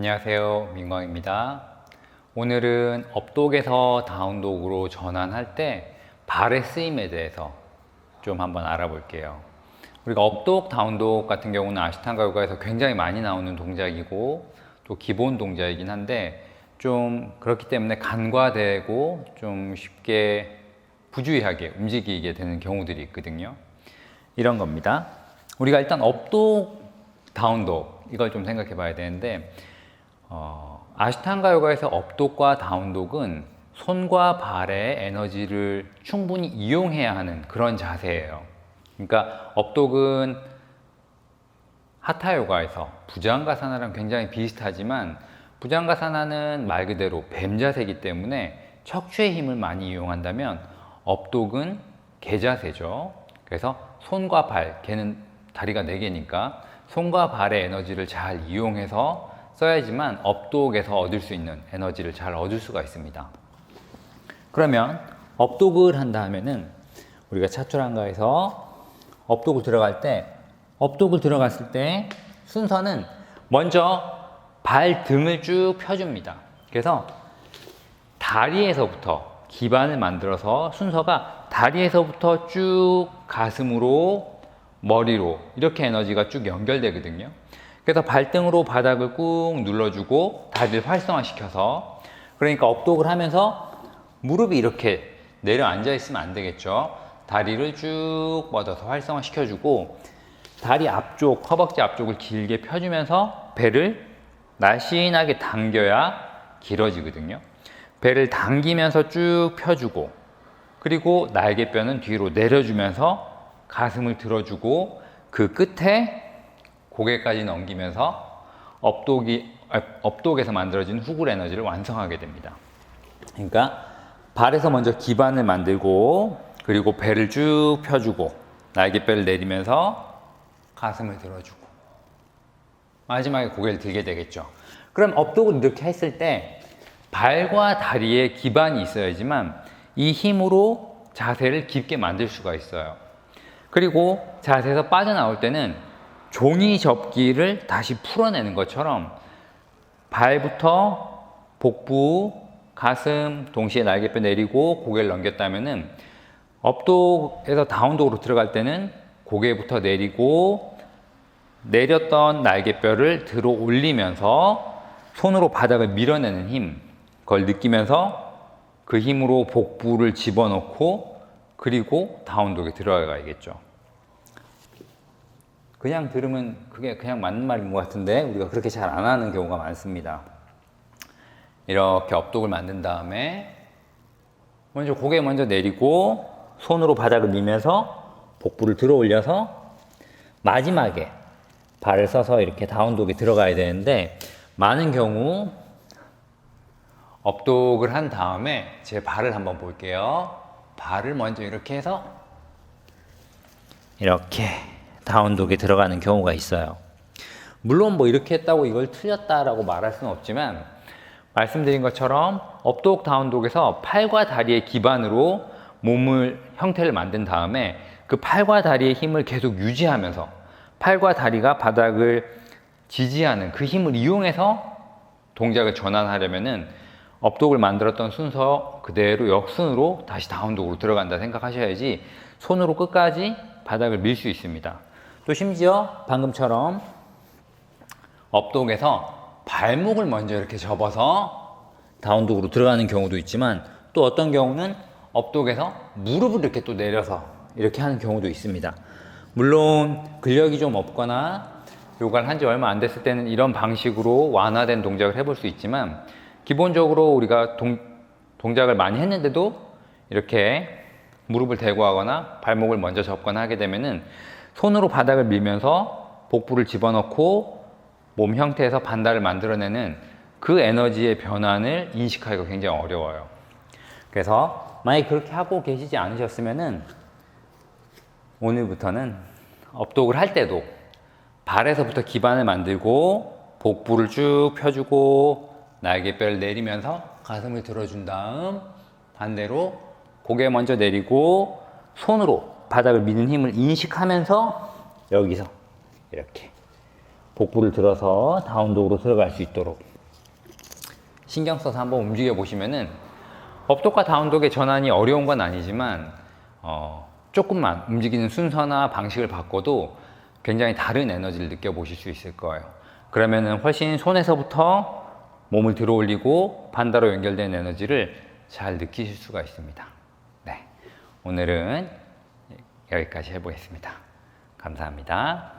안녕하세요. 민광입니다. 오늘은 업독에서 다운독으로 전환할 때 발의 쓰임에 대해서 좀 한번 알아볼게요. 우리가 업독, 다운독 같은 경우는 아시탄가 요가에서 굉장히 많이 나오는 동작이고 또 기본 동작이긴 한데 좀 그렇기 때문에 간과되고 좀 쉽게 부주의하게 움직이게 되는 경우들이 있거든요. 이런 겁니다. 우리가 일단 업독, 다운독 이걸 좀 생각해 봐야 되는데 어, 아시탄가 요가에서 업독과 다운독은 손과 발의 에너지를 충분히 이용해야 하는 그런 자세예요. 그러니까 업독은 하타 요가에서 부장가사나랑 굉장히 비슷하지만 부장가사나는 말 그대로 뱀 자세이기 때문에 척추의 힘을 많이 이용한다면 업독은 개 자세죠. 그래서 손과 발, 개는 다리가 네 개니까 손과 발의 에너지를 잘 이용해서 써야지만 업독에서 얻을 수 있는 에너지를 잘 얻을 수가 있습니다. 그러면 업독을 한다 하면은 우리가 차출한가에서 업독을 들어갈 때 업독을 들어갔을 때 순서는 먼저 발 등을 쭉 펴줍니다. 그래서 다리에서부터 기반을 만들어서 순서가 다리에서부터 쭉 가슴으로 머리로 이렇게 에너지가 쭉 연결되거든요. 그래서 발등으로 바닥을 꾹 눌러주고 다리를 활성화시켜서 그러니까 업독을 하면서 무릎이 이렇게 내려앉아 있으면 안 되겠죠. 다리를 쭉 뻗어서 활성화시켜주고 다리 앞쪽, 허벅지 앞쪽을 길게 펴주면서 배를 날씬하게 당겨야 길어지거든요. 배를 당기면서 쭉 펴주고 그리고 날개뼈는 뒤로 내려주면서 가슴을 들어주고 그 끝에 고개까지 넘기면서 업독이 아, 업독에서 만들어진 후굴 에너지를 완성하게 됩니다. 그러니까 발에서 먼저 기반을 만들고 그리고 배를 쭉 펴주고 날개뼈를 내리면서 가슴을 들어주고 마지막에 고개를 들게 되겠죠. 그럼 업독을 이렇게 했을 때 발과 다리에 기반이 있어야지만 이 힘으로 자세를 깊게 만들 수가 있어요. 그리고 자세에서 빠져나올 때는 종이 접기를 다시 풀어내는 것처럼 발부터 복부, 가슴 동시에 날개뼈 내리고 고개를 넘겼다면은 업독에서 다운독으로 들어갈 때는 고개부터 내리고 내렸던 날개뼈를 들어 올리면서 손으로 바닥을 밀어내는 힘 그걸 느끼면서 그 힘으로 복부를 집어넣고 그리고 다운독에 들어가야겠죠. 그냥 들으면 그게 그냥 맞는 말인 것 같은데 우리가 그렇게 잘 안 하는 경우가 많습니다. 이렇게 업독을 만든 다음에 먼저 고개 먼저 내리고 손으로 바닥을 밀면서 복부를 들어 올려서 마지막에 발을 써서 이렇게 다운독에 들어가야 되는데 많은 경우 업독을 한 다음에 제 발을 한번 볼게요. 발을 먼저 이렇게 해서 이렇게 다운독에 들어가는 경우가 있어요. 물론 뭐 이렇게 했다고 이걸 틀렸다라고 말할 수는 없지만 말씀드린 것처럼 업독 다운독에서 팔과 다리의 기반으로 몸을 형태를 만든 다음에 그 팔과 다리의 힘을 계속 유지하면서 팔과 다리가 바닥을 지지하는 그 힘을 이용해서 동작을 전환하려면은 업독을 만들었던 순서 그대로 역순으로 다시 다운독으로 들어간다 생각하셔야지 손으로 끝까지 바닥을 밀 수 있습니다. 또 심지어 방금처럼 업독에서 발목을 먼저 이렇게 접어서 다운독으로 들어가는 경우도 있지만 또 어떤 경우는 업독에서 무릎을 이렇게 또 내려서 이렇게 하는 경우도 있습니다. 물론 근력이 좀 없거나 요가를 한 지 얼마 안 됐을 때는 이런 방식으로 완화된 동작을 해볼 수 있지만 기본적으로 우리가 동, 동작을 많이 했는데도 이렇게 무릎을 대고 하거나 발목을 먼저 접거나 하게 되면은 손으로 바닥을 밀면서 복부를 집어넣고 몸 형태에서 반달을 만들어내는 그 에너지의 변환을 인식하기가 굉장히 어려워요. 그래서 만약 그렇게 하고 계시지 않으셨으면은 오늘부터는 업독을 할 때도 발에서부터 기반을 만들고 복부를 쭉 펴주고 날개뼈를 내리면서 가슴을 들어준 다음 반대로 고개 먼저 내리고 손으로 바닥을 미는 힘을 인식하면서 여기서 이렇게 복부를 들어서 다운독으로 들어갈 수 있도록 신경 써서 한번 움직여 보시면은 업독과 다운독의 전환이 어려운 건 아니지만 어, 조금만 움직이는 순서나 방식을 바꿔도 굉장히 다른 에너지를 느껴보실 수 있을 거예요. 그러면은 훨씬 손에서부터 몸을 들어 올리고 반대로 연결된 에너지를 잘 느끼실 수가 있습니다. 네. 오늘은 여기까지 해보겠습니다. 감사합니다.